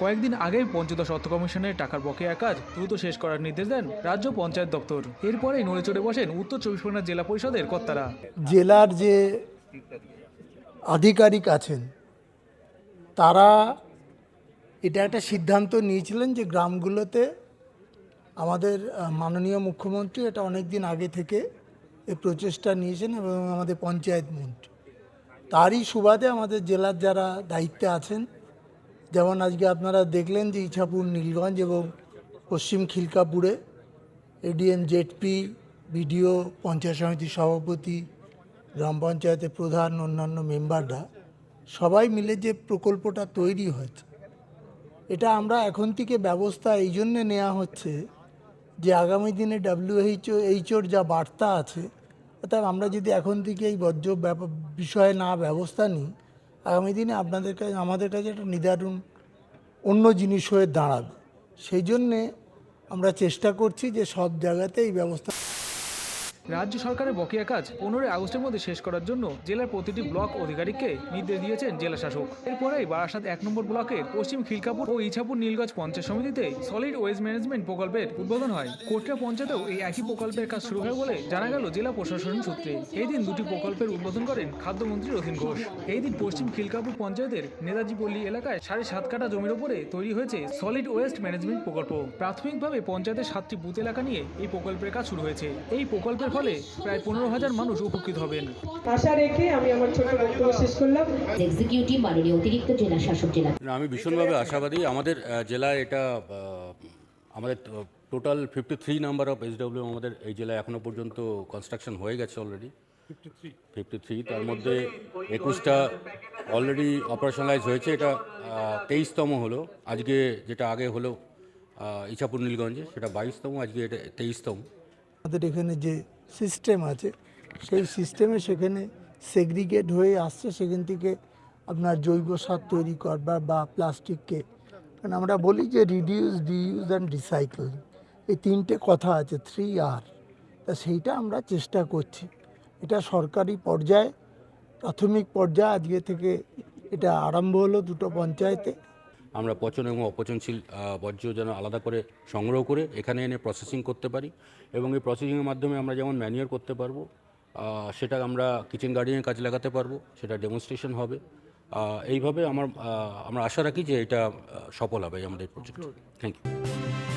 কয়েকদিন আগেই পঞ্চদশ অর্থ কমিশনের টাকার বকেয়া কাজ দ্রুত শেষ করার নির্দেশ দেন রাজ্য পঞ্চায়েত দপ্তর। এরপরেই নড়ে চড়ে বসেন উত্তর চব্বিশ পরগনা জেলা পরিষদের কর্তারা। জেলার যে আধিকারিক আছেন, তারা এটা একটা সিদ্ধান্ত নিয়েছিলেন যে গ্রামগুলোতে আমাদের মাননীয় মুখ্যমন্ত্রী এটা অনেক দিন আগে থেকে এই প্রচেষ্টা নিয়েছেন এবং আমাদের পঞ্চায়েত মন্ত্রী। তারই সুবাদে আমাদের জেলার যারা দায়িত্বে আছেন যেমন আজকে আপনারা দেখলেন যে ইছাপুর, নীলগঞ্জ এবং পশ্চিম খিলকাপুরে এডিএম, জেডপি, বিডিও, পঞ্চায়েত সমিতির সভাপতি, গ্রাম পঞ্চায়েতের প্রধান, অন্যান্য মেম্বাররা সবাই মিলে যে প্রকল্পটা তৈরি হয়েছে, এটা আমরা এখন থেকে ব্যবস্থা এই জন্যে নেওয়া হচ্ছে যে আগামী দিনে ডাব্লিউএইচও এইচওর যা বার্তা আছে, অর্থাৎ আমরা যদি এখন থেকে এই বর্জ্য বিষয়ে না ব্যবস্থা নিই আগামী দিনে আপনাদের কাছে, আমাদের কাছে একটা নিদারুণ অন্য জিনিস হয়ে দাঁড়াবে। সেই জন্যে আমরা চেষ্টা করছি যে সব জায়গাতে এই ব্যবস্থা রাজ্য সরকারের বকেয়া কাজ পনেরোই আগস্টের মধ্যে শেষ করার জন্য জেলার প্রতিটি ব্লক অধিকারীকে নির্দেশ দিয়েছেন জেলা শাসক। এরপরেই বারাসাত এক নম্বর ব্লকের পশ্চিম খিলকাপুর ও ইছাপুর নীলগঞ্জ পঞ্চায়েত সমিতিতে সলিড ওয়েস্ট ম্যানেজমেন্ট প্রকল্পের উদ্বোধন হয়। কোটরা পঞ্চায়েতেও এই একই প্রকল্পের কাজ শুরু হয় বলে জানা গেল জেলা প্রশাসন সূত্রে। এই দিন দুটি প্রকল্পের উদ্বোধন করেন খাদ্যমন্ত্রী রথীন ঘোষ। এই দিন পশ্চিম খিলকাপুর পঞ্চায়েতের নেতাজি পল্লী এলাকায় সাড়ে সাত কাটা জমির ওপরে তৈরি হয়েছে সলিড ওয়েস্ট ম্যানেজমেন্ট প্রকল্প। প্রাথমিকভাবে পঞ্চায়েতের সাতটি বুথ এলাকা নিয়ে এই প্রকল্পের কাজ শুরু হয়েছে। এই প্রকল্পের ফলে প্রায় পনেরো হাজার মানুষ উপকৃত হবেন। আশা রেখে আমি আমার ছোট বক্তব্য শেষ করলাম। এক্সিকিউটিভ মাননীয় অতিরিক্ত জেলা শাসক জেলা আমি ভীষণভাবে আশাবাদী। আমাদের জেলায় এটা আমাদের total fifty three number of SW আমাদের এই জেলায় এখনও পর্যন্ত কনস্ট্রাকশন হয়ে গেছে অলরেডি ফিফটি থ্রি তার মধ্যে একুশটা অলরেডি অপারেশনালাইজ হয়েছে। এটা তেইশতম হলো। আজকে যেটা আগে হলো ইছাপুর নীলগঞ্জে সেটা বাইশতম। আজকে এটা তেইশতম। আমাদের এখানে যে সিস্টেম আছে। সেই সিস্টেমে সেখানে সেগ্রিগেট হয়ে আসছে, সেখান থেকে আপনার জৈব সার তৈরি করবার বা প্লাস্টিককে কারণ আমরা বলি যে রিডিউস ডিউজ অ্যান্ড রিসাইকেল এই তিনটে কথা আছে থ্রি আর তা সেইটা আমরা চেষ্টা করছি। এটা সরকারি পর্যায়ে, প্রাথমিক পর্যায়ে আজকে থেকে এটা আরম্ভ হলো দুটো পঞ্চায়েতে। আমরা পচন এবং অপচনশীল বর্জ্য যেন আলাদা করে সংগ্রহ করে এখানে এনে প্রসেসিং করতে পারি। এবং এই প্রসেসিংয়ের মাধ্যমে আমরা যেমন ম্যানিওর করতে পারব সেটা আমরা কিচেন গার্ডেনের কাজে লাগাতে পারব সেটা ডেমনস্ট্রেশন হবে। এইভাবে আমার আমরা আশা রাখি যে এটা সফল হবে আমাদের প্রজেক্ট থ্যাংক ইউ